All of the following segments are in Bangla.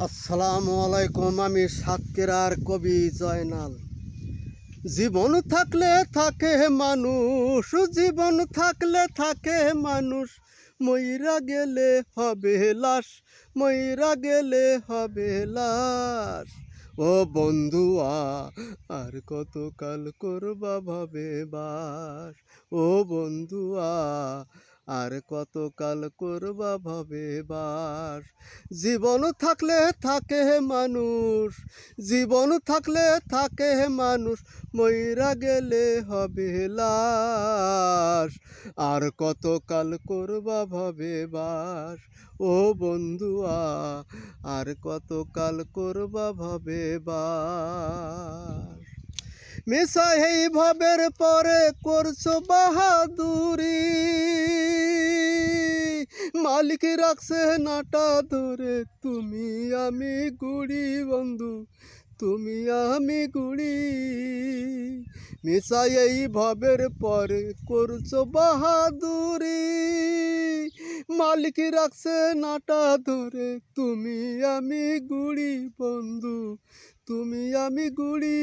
আসসালামু আলাইকুম, আমি সাতকেরার কবি জয়নাল। জীবন থাকলে থাকে মানুষ, জীবন থাকলে থাকে মানুষ। ময়রা গেলে হবে লাশ ময়রা গেলে হবে লাশ। ও বন্ধুয়া, আর কতকাল করবা ভাবে বাস? ও বন্ধুয়া আর কতকাল করবা ভাবে বাস? জীবন থাকলে থাকে হে মানুষ, জীবন থাকলে থাকে হে মানুষ ময়রা গেলে হবে লাশ। আর কতকাল করবা ভাবে বাস? ও বন্ধুয়া, আর কতকাল করবা ভাবে বাস? মিশা এই ভাবের পরে করছ বাহাদুরি। মালিক রাখছে নাটা ধরে, তুমি আমি গুড়ি বন্ধু, তুমি আমি গুড়ি। মিশাই ভাবের পরে করছ বাহাদুরি। মালিক রাখছে নাটা ধরে। তুমি আমি গুড়ি, বন্ধু, তুমি আমি গুড়ি।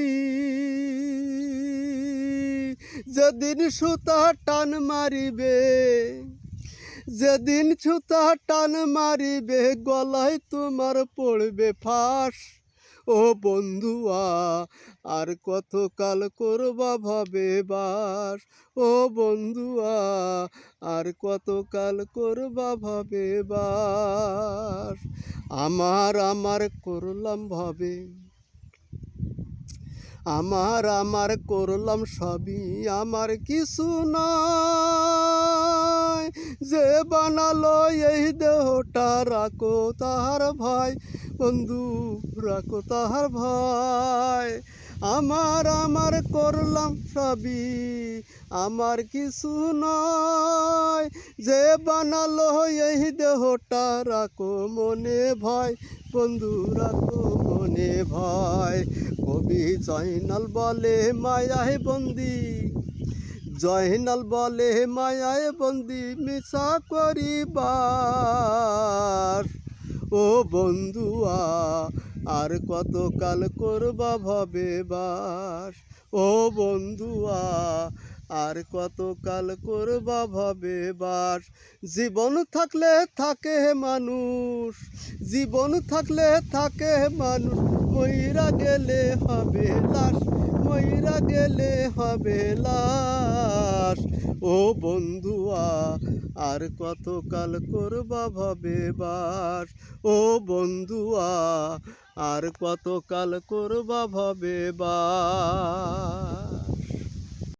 যেদিন সুতা টান মারিবে, যেদিন সুতা টান মারিবে, গলায় তোমার পড়বে ফাঁস। ও বন্ধুয়া, আর কতকাল করবা ভাবে বাস? ও বন্ধুয়া আর কতকাল করবা ভাবে বাস? আমার আমার করলাম ভাবে। আমার আমার করলাম সবই, আমার কিছু নয় যে বানালো এই দেহটা, রাখো তাহার ভাই বন্ধু, রাখো তাহার ভাই আমার আমার করলাম সবই, আমার কিছু নয়। যে বানালো এই দেহটা, রাখো মনে ভয়। বন্ধু, রাখো মনে ভয়। কবি জয়নাল বলে, মায়ায় বন্দি। জয়নাল বলে, মায়ায় বন্দি মিশা করিবার। ও বন্ধুয়া, আর কতকাল করবা ভবে বাস ও বন্ধুয়া, আর কতকাল করবা ভবে বাস জীবন থাকলে থাকে মানুষ, জীবন থাকলে থাকে মানুষ। ময়রা গেলে হবে লাশ ময়রা গেলে হবে লাশ। ও বন্ধুয়া আর কতকাল করবা ভবে বাস? ও বন্ধুয়া আর কতকাল করবা ভবে বাস?